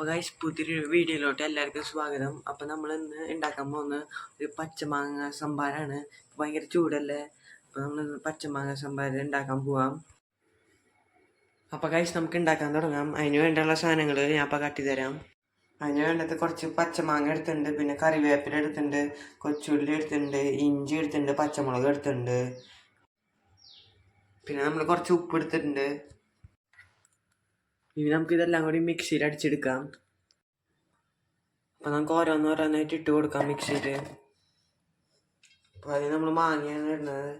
അപ്പോൾ ഗൈസ് പുതിയൊരു വീഡിയോയിലോട്ട് എല്ലാവർക്കും സ്വാഗതം. അപ്പോൾ നമ്മൾ ഇന്ന് ഉണ്ടാക്കാൻ പോകുന്ന ഒരു പച്ചമാങ്ങ സംഭാരമാണ് ഭയങ്കര ചൂടല്ലേ? അപ്പോൾ നമ്മൾ പച്ചമാങ്ങ സംഭാരം ഉണ്ടാക്കാൻ പോവാം. അപ്പോൾ ഗൈസ് നമുക്ക് ഉണ്ടാക്കാൻ തുടങ്ങാം. അതിന് വേണ്ടിയുള്ള സാധനങ്ങൾ ഞാൻ അപ്പോൾ കട്ടി തരാം. അതിന് വേണ്ടത് കുറച്ച് പച്ചമാങ്ങ എടുത്തുണ്ട് പിന്നെ കറിവേപ്പില എടുത്തുണ്ട് കൊച്ചുള്ളി എടുത്തുണ്ട് ഇഞ്ചി എടുത്തുണ്ട് പച്ചമുളക് എടുത്തുണ്ട് പിന്നെ നമ്മൾ കുറച്ച് ഉപ്പ് എടുത്തിട്ടുണ്ട്. ഇനി നമുക്ക് ഇതെല്ലാം കൂടി മിക്സിയിൽ അടിച്ചെടുക്കാം. അപ്പം നമുക്ക് ഓരോന്നോരോന്നായിട്ട് ഇട്ട് കൊടുക്കാം മിക്സിയിൽ അപ്പോൾ അതിന് നമ്മൾ മാങ്ങയാണ് ഇടുന്നത്.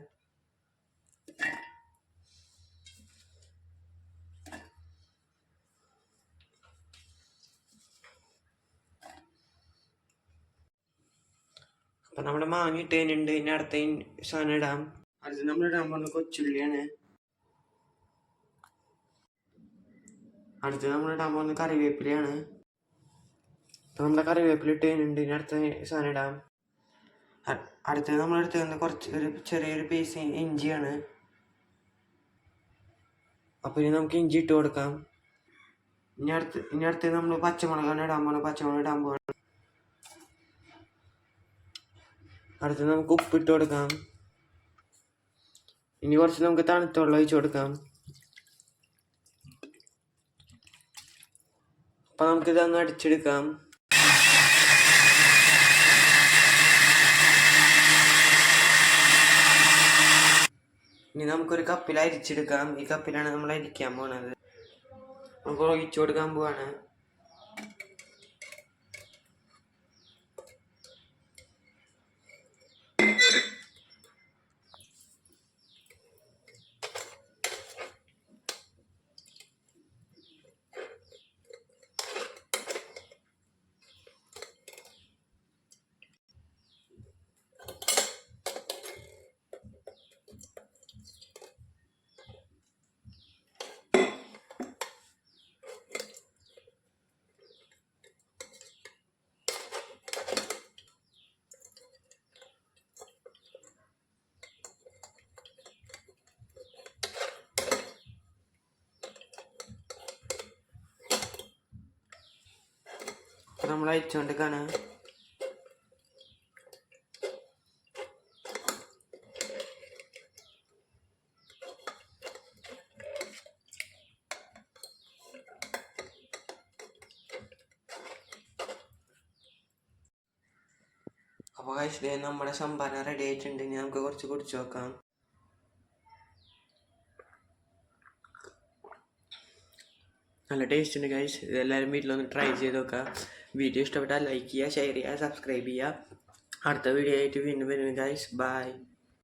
അപ്പം നമ്മുടെ മാങ്ങ ഇട്ട് കഴിഞ്ഞിട്ടുണ്ട് ഇനി അടുത്ത സാധനം ഇടാം. അത് നമ്മൾ ഇടാൻ പോകുന്ന കൊച്ചുള്ളിയാണ്. അടുത്ത് നമ്മൾ ഇടാൻ പോകുന്നത് കറിവേപ്പിലയാണ്. ഇപ്പം നമ്മുടെ കറിവേപ്പില ഇട്ട് കഴിഞ്ഞിട്ടുണ്ട്. ഇനി അടുത്ത സാധനം ഇടാം. അടുത്തത് നമ്മൾ എടുത്ത് വന്ന കുറച്ച് ഒരു ചെറിയൊരു പീസ് ഇഞ്ചിയാണ്. അപ്പോൾ ഇനി നമുക്ക് ഇഞ്ചി ഇട്ട് കൊടുക്കാം. ഇനി അടുത്ത് ഇനി അടുത്ത് നമ്മൾ പച്ചമുളകാണ് ഇടാൻ പോകണം പച്ചമുളക് ഇടാൻ പോകണം അടുത്ത് നമുക്ക് ഉപ്പിട്ട് കൊടുക്കാം. ഇനി കുറച്ച് നമുക്ക് തണുത്ത വെള്ളം ഒഴിച്ച് കൊടുക്കാം. അപ്പൊ നമുക്ക് ഇതൊന്ന് അടിച്ചെടുക്കാം. ഇനി നമുക്കൊരു കപ്പിൽ അരിച്ചെടുക്കാം. ഈ കപ്പിലാണ് നമ്മൾ അരിക്കാൻ പോണത്. നമുക്ക് ഒഴിച്ചു കൊടുക്കാൻ പോവാണ്. അപ്പൊ നമ്മൾ അയച്ചുകൊണ്ടിരിക്കാണ് അപ്പോൾ കഴിച്ചിട്ട് നമ്മുടെ സംഭാരം റെഡി ആയിട്ടുണ്ട്. ഇനി നമുക്ക് കുറച്ച് കുടിച്ചു നോക്കാം. നല്ല ടേസ്റ്റ് ഉണ്ട് ഗൈസ് ഇതെല്ലാവരും വീട്ടിലൊന്ന് ട്രൈ ചെയ്ത് നോക്കുക വീഡിയോ ഇഷ്ടപ്പെട്ടാൽ ലൈക്ക് ചെയ്യുക ഷെയർ ചെയ്യുക സബ്സ്ക്രൈബ് ചെയ്യുക. അടുത്ത വീഡിയോ ആയിട്ട് വീണ്ടും വരും ഗൈസ് ബൈ